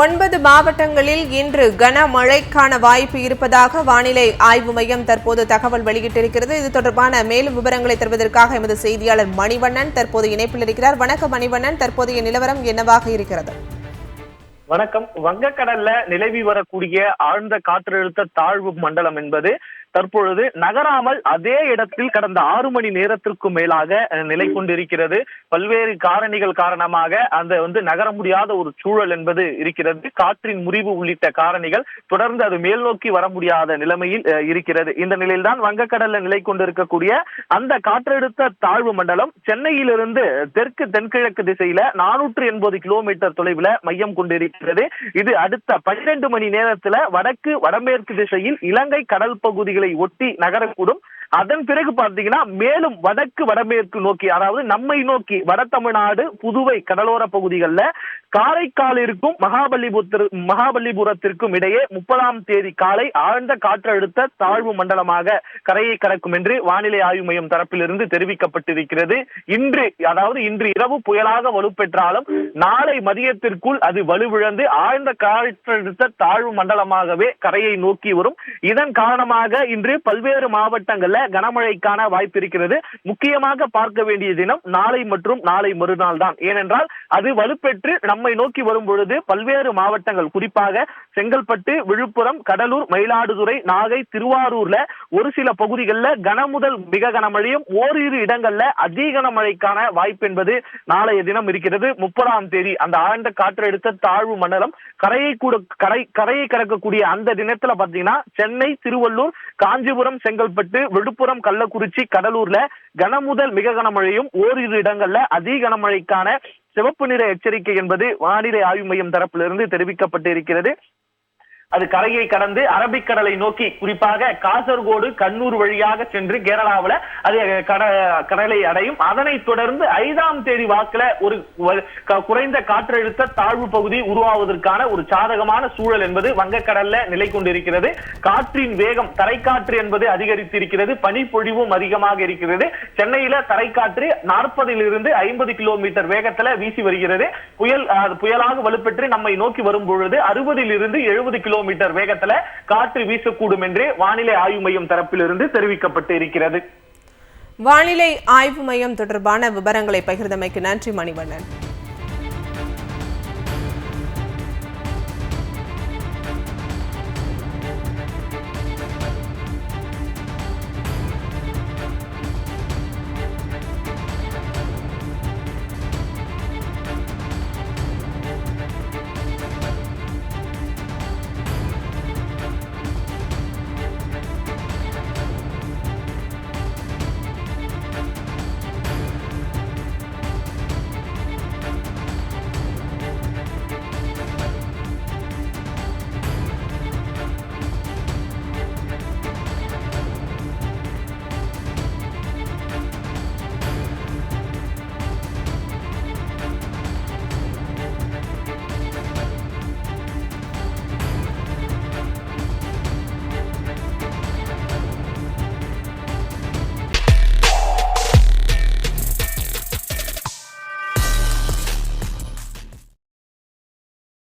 ஒன்பது மாவட்டங்களில் இன்று கனமழைக்கான வாய்ப்பு இருப்பதாக வானிலை ஆய்வு மையம் தற்போது தகவல் வெளியிட்டிருக்கிறது. இது தொடர்பான மேலும் விவரங்களை தருவதற்காக எமது செய்தியாளர் மணிவண்ணன் தற்போது இணைப்பில் இருக்கிறார். வணக்கம் மணிவண்ணன். தற்போதைய நிலவரம் என்னவாக இருக்கிறது? வணக்கம். வங்கக்கடல்ல நிலவி வரக்கூடிய ஆழ்ந்த காற்றழுத்த தாழ்வு மண்டலம் என்பது தற்பொழுது நகராமல் அதே இடத்தில் கடந்த ஆறு மணி நேரத்திற்கும் மேலாக நிலை கொண்டிருக்கிறது. பல்வேறு காரணிகள் காரணமாக அந்த வந்து நகர முடியாத ஒரு சூழல் என்பது இருக்கிறது. காற்றின் முறிவு உள்ளிட்ட காரணிகள் தொடர்ந்து அது மேல் நோக்கி வர முடியாத நிலைமையில் இருக்கிறது. இந்த நிலையில்தான் வங்கக்கடல்ல நிலை கொண்டிருக்கக்கூடிய அந்த காற்றழுத்த தாழ்வு மண்டலம் சென்னையிலிருந்து தெற்கு தென்கிழக்கு திசையில நானூற்று எண்பது கிலோமீட்டர் தொலைவில் மையம் கொண்டிருக்கிறது. இது அடுத்த பன்னிரண்டு மணி நேரத்துல வடக்கு வடமேற்கு திசையில் இலங்கை கடல் பகுதிகளில் பகுதிகளை ஒட்டி நகரக்கூடும். அதன் பிறகு பார்த்தீங்கன்னா மேலும் வடக்கு வடமேற்கு நோக்கி அதாவது நம்மை நோக்கி வட தமிழ்நாடு புதுவை கடலோர பகுதிகளில் காரைக்காலிற்கும் இருக்கும் மகாபலிபுரத்திற்கு மகாபலிபுரத்திற்கும் இடையே முப்பதாம் தேதி காலை ஆழ்ந்த காற்றழுத்த தாழ்வு மண்டலமாக கரையை கடக்கும் என்று வானிலை ஆய்வு மையம் தரப்பிலிருந்து தெரிவிக்கப்பட்டிருக்கிறது. இன்று அதாவது இன்று இரவு புயலாக வலுப்பெற்றாலும் நாளை மதியத்திற்குள் அது வலுவிழந்து ஆழ்ந்த காற்றழுத்த தாழ்வு மண்டலமாகவே கரையை நோக்கி வரும். இதன் காரணமாக இன்று பல்வேறு மாவட்டங்கள்ல கனமழைக்கான வாய்ப்பு இருக்கிறது. முக்கியமாக பார்க்க வேண்டிய தினம் நாளை மற்றும் நாளை மறுநாள் தான். ஏனென்றால் அது வலுப்பெற்று நம்மை நோக்கி வரும் பொழுது பல்வேறு மாவட்டங்கள் குறிப்பாக செங்கல்பட்டு விழுப்புரம் கடலூர் மயிலாடுதுறை நாகை திருவாரூர்ல ஒரு சில பகுதிகளில் கனமுதல் மிக கனமழையும் ஓரிரு இடங்கள்ல அதி மழைக்கான வாய்ப்பு என்பது நாளைய தினம் இருக்கிறது. முப்பதாம் தேதி அந்த ஆழ்ந்த காற்றழுத்த தாழ்வு மண்டலம் கரையை கூட கரை கரையை கடக்கக்கூடிய அந்த தினத்துல பாத்தீங்கன்னா சென்னை திருவள்ளூர் காஞ்சிபுரம் செங்கல்பட்டு விழுப்புரம் கள்ளக்குறிச்சி கடலூர்ல கனமுதல் மிக கனமழையும் ஓரிரு இடங்கள்ல அதி கனமழைக்கான சிவப்பு நிற எச்சரிக்கை என்பது வானிலை ஆய்வு மையம் தரப்பிலிருந்து தெரிவிக்கப்பட்டு இருக்கிறது. அது கரையை கடந்து அரபிக்கடலை நோக்கி குறிப்பாக காசர்கோடு கண்ணூர் வழியாக சென்று கேரளாவில் அது கடலை அடையும். அதனைத் தொடர்ந்து ஐந்தாம் தேதி வாக்குல ஒரு குறைந்த காற்றழுத்த தாழ்வு பகுதி உருவாவதற்கான ஒரு சாதகமான சூழல் என்பது வங்கக்கடல்ல நிலை கொண்டிருக்கிறது. காற்றின் வேகம் தரைக்காற்று என்பது அதிகரித்திருக்கிறது. பனிப்பொழிவும் அதிகமாக இருக்கிறது. சென்னையில தரைக்காற்று நாற்பதில் இருந்து ஐம்பது கிலோமீட்டர் வேகத்துல வீசி வருகிறது. புயல் புயலாக வலுப்பெற்று நம்மை நோக்கி வரும் பொழுது அறுபதில் இருந்து எழுபது கிலோமீட்டர் வேகத்துல காற்று வீசக்கூடும் என்று வானிலை ஆய்வு மையம் தரப்பிலிருந்து தெரிவிக்கப்பட்டு இருக்கிறது வானிலை ஆய்வு மையம் தொடர்பான விவரங்களை பகிர்ந்தமைக்கு நன்றி மணிவண்ணன்.